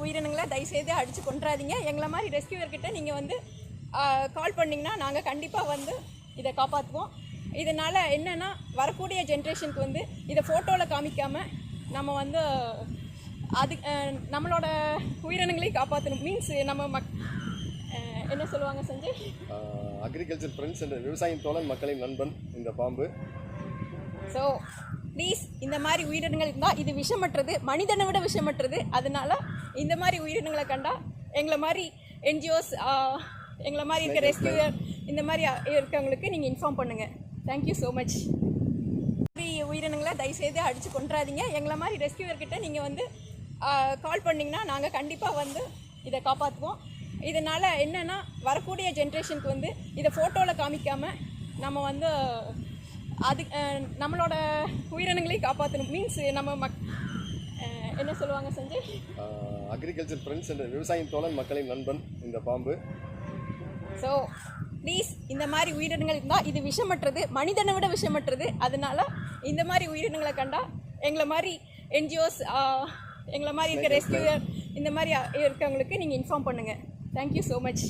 உயிரினங்களை தயவுசெய்து அடித்து கொண்டுறாதீங்க எங்களை மாதிரி ரெஸ்கியூவர்கிட்ட நீங்கள் வந்து கால் பண்ணிங்கன்னா நாங்கள் கண்டிப்பாக வந்து இதை காப்பாற்றுவோம் இதனால் என்னென்னா வரக்கூடிய ஜென்ரேஷனுக்கு வந்து இதை ஃபோட்டோவில் காமிக்காமல் நம்ம வந்து அது நம்மளோட உயிரினங்களையும் காப்பாற்றணும் மீன்ஸ் நம்ம மக் என்ன சொல்லுவாங்க சஞ்சய்? அக்ரிகல்ச்சர் ஃப்ரெண்ட்ஸ் என்ற விவசாயம் தோழன் மக்களின் நண்பன் இந்த பாம்பு. ஸோ ப்ளீஸ் இந்த மாதிரி உயிரினங்கள் இருந்தால் இது விஷமற்றது மனிதனை விட விஷமற்றது அதனால இந்த மாதிரி உயிரினங்களை கண்டா எங்களை மாதிரி என்ஜிஓஸ் எங்களை மாதிரி இருக்க ரெஸ்கியூவர் இந்த மாதிரி இருக்கவங்களுக்கு நீங்கள் இன்ஃபார்ம் பண்ணுங்கள் தேங்க்யூ ஸோ மச் உயிரினங்களை தயவுசெய்து அடித்து கொண்டுறாதீங்க எங்களை மாதிரி ரெஸ்கியூவர்கிட்ட நீங்கள் வந்து கால் பண்ணிங்கன்னா நாங்கள் கண்டிப்பாக வந்து இதை காப்பாற்றுவோம் இதனால் என்னென்னா வரக்கூடிய ஜென்ரேஷனுக்கு வந்து இதை ஃபோட்டோவில் காமிக்காமல் நம்ம வந்து அது நம்மளோட உயிரினங்களையும் காப்பாற்றணும் மீன்ஸ் நம்ம மக் என்ன சொல்லுவாங்க சஞ்சய்? அக்ரிகல்ச்சர் ஃப்ரெண்ட்ஸ் என்ற விவசாயம் தோழன் மக்களின் நண்பன் இந்த பாம்பு. ஸோ ப்ளீஸ் இந்த மாதிரி உயிரினங்கள் இருந்தால் இது விஷமற்றது மனிதனை விட விஷமற்றது. அதனால இந்த மாதிரி உயிரினங்களை கண்டா எங்களை மாதிரி என்ஜிஓஸ் எங்களை மாதிரி இருக்க ரெஸ்கியூவர் இந்த மாதிரி இருக்கவங்களுக்கு நீங்கள் இன்ஃபார்ம் பண்ணுங்கள் தேங்க்யூ ஸோ மச்